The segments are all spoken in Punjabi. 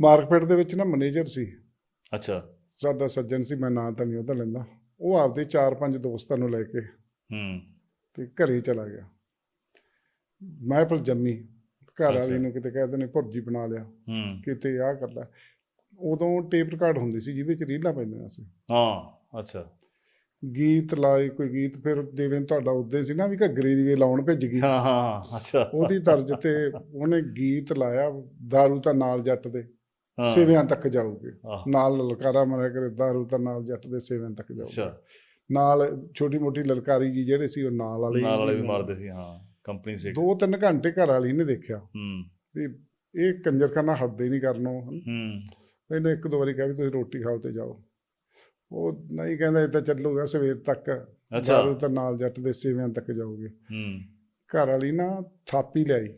ਮਾਰਕੀਟ ਦੇ ਵਿੱਚ ਨਾ ਮੈਨੇਜਰ ਸੀ। ਅੱਛਾ। ਸਾਡਾ ਸੱਜਣ ਸੀ ਮੈਂ ਨਾਂ ਤਾਂ ਨਹੀਂ ਉਹਦਾ ਲੈਂਦਾ। ਉਹ ਆਪਦੇ ਚਾਰ ਪੰਜ ਦੋਸਤਾਂ ਨੂੰ ਲੈ ਕੇ ਹੂੰ। ਤੇ ਘਰੇ ਚਲਾ ਗਿਆ। ਮਹਿਫਲ ਜੰਮੀ। ਘਰ ਵਾਲੀ। ਨੂੰ ਕਿਤੇ ਕਹਿੰਦੇ ਨੇ ਭੁਰਜੀ ਬਣਾ ਲਿਆ। ਹੂੰ। ਕਿਤੇ ਆਹ ਕਰ ਲੈ। ਉਦੋਂ ਟੇਪ ਰਿਕਾਰਡ ਹੁੰਦੀ ਸੀ ਜਿਹਦੇ ਚ ਰੀਲਾਂ ਪੈਂਦੀਆਂ ਸੀ। ਹਾਂ ਅੱਛਾ। ਗੀਤ ਲਾਏ ਕੋਈ ਗੀਤ ਫਿਰ ਜਿਵੇਂ ਤੁਹਾਡਾ ਉਦੇ ਸੀ ਨਾ ਵੀ ਘੱਗਰੇ ਦੀ ਵੇ ਲਾਉਣ ਭਿੱਜ ਗਈ। ਹਾਂ ਹਾਂ ਅੱਛਾ। ਉਹਦੀ ਤਰਜ਼ ਤੇ ਉਹਨੇ ਗੀਤ ਲਾਇਆ दारू ਤਾਂ ਨਾਲ ਜੱਟ ਦੇ। ਸੇਵਿਆਂ ਤੱਕ ਜਾਊਗੇ। ਨਾਲ ਲਲਕਾਰਾ ਮਾਰਿਆ ਕਰੇ दारू ਤਾਂ ਨਾਲ ਜੱਟ ਦੇ ਸੇਵਿਆਂ ਤੱਕ ਜਾਊਗੇ। ਅੱਛਾ। ਨਾਲ ਛੋਟੀ ਮੋਟੀ ਲਲਕਾਰੀ ਜੀ ਜਿਹੜੇ ਸੀ ਉਹ ਨਾਲ ਵਾਲੇ ਨਾਲ ਵਾਲੇ ਵੀ ਮਾਰਦੇ ਸੀ ਹਾਂ। ਕੰਪਨੀ ਸੀ ਦੋ ਤਿੰਨ ਘੰਟੇ ਘਰ ਵਾਲੀ ਨੇ ਦੇਖਿਆ। ਹੂੰ। ਵੀ ਇਹ ਕੰਜਰਖਾਨਾ ਹਟਦੇ ਹੀ ਨਹੀਂ ਕਰਨੋਂ ਹੂੰ। ਇਹਨੇ ਇੱਕ ਦੋ ਵਾਰੀ ਕਿਹਾ ਵੀ ਤੁਸੀਂ ਰੋਟੀ ਖਾਓ ਤੇ ਜਾਓ। ਉਹ ਨਹੀਂ ਕਹਿੰਦਾ ਇਹ ਤਾਂ ਚੱਲੂਗਾ ਸਵੇਰ ਤੱਕ। ਅੱਛਾ। ਦਾਰੂ ਤਾਂ ਨਾਲ ਜੱਟ ਦੇ ਸੇਵਿਆਂ ਤੱਕ ਜਾਓਗੇ ਹੂੰ। ਘਰ ਵਾਲੀ ਨਾ ਥਾਪੀ ਲਿਆਈ।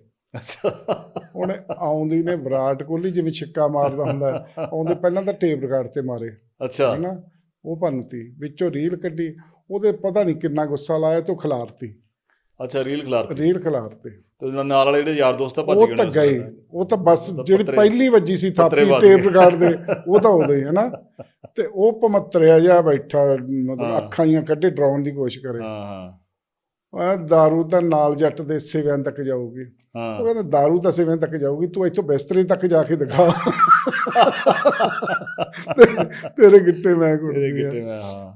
ਉਹਨੇ ਆਉਂਦੀ ਨੇ ਵਿਰਾਟ ਕੋਹਲੀ ਜਿਵੇਂ ਛਿੱਕਾ ਮਾਰਦਾ ਹੁੰਦਾ ਹੈ, ਆਉਂਦੇ ਪਹਿਲਾਂ ਤਾਂ ਟੇਪ ਰਿਕਾਰਡ ਤੇ ਮਾਰੇ। ਅੱਛਾ। ਹੈਨਾ ਉਹ ਭੰਨਤੀ ਵਿੱਚੋਂ ਰੀਲ ਕੱਢੀ ਉਹਦੇ ਪਤਾ ਨਹੀਂ ਕਿੰਨਾ ਗੁੱਸਾ ਲਾਇਆ ਤੇ ਉਹ ਖਿਲਾਰਤੀ। ਅੱਛਾ ਰੀਲ ਖਿਲਾਰ ਰੀਲ ਖਿਲਾਰਤੀ। ਤੇ ਨਾਲ ਵਾਲੇ ਜਿਹੜੇ ਯਾਰ ਦੋਸਤ ਆ ਭੱਜ ਉਹ ਗਏ ਤਾਂ ਹੋਣੇ ਉਸ ਗਏ। ਉਹ ਤਾਂ ਬਸ ਉਹ ਤਾਂ ਜਿਹੜੀ ਪਹਿਲੀ ਵੱਜੀ ਸੀ ਥਾਪੀ ਟੇਪ। ਰਿਕਾਰਡ ਦੇ ਉਹ ਤਾਂ ਉਦੋਂ ਹੀ ਹੈਨਾ ਤੇ ਉਹ ਪਮਤਰਿਆ ਜਿਹਾ ਬੈਠਾ ਮਤਲਬ ਹਾਂ। ਅੱਖਾਂ ਜੀਆਂ ਕੱਢੇ ਡਰਾਉਣ ਦੀ ਕੋਸ਼ਿਸ਼ ਕਰੇ। ਹਾਂ ਹਾਂ। ਉਹ ਦਾਰੂ ਤਾਂ ਨਾਲ ਜੱਟ ਦੇ ਸਿਵਿਆਂ ਤੱਕ ਜਾਊਗੀ। ਹਾਂ। ਉਹ ਕਹਿੰਦਾ ਦਾਰੂ ਤਾਂ ਸਿਵਿਆਂ ਤੱਕ ਜਾਊਗੀ ਤੂੰ ਇੱਥੋਂ ਬਿਸਤਰੇ ਤੱਕ ਜਾ ਕੇ ਦਿਖਾ। ਤੇਰੇ ਗਿੱਟੇ ਮੈਂ ਕੋਲ ਤੇਰੇ ਗਿੱਟੇ ਮੈਂ ਹਾਂ।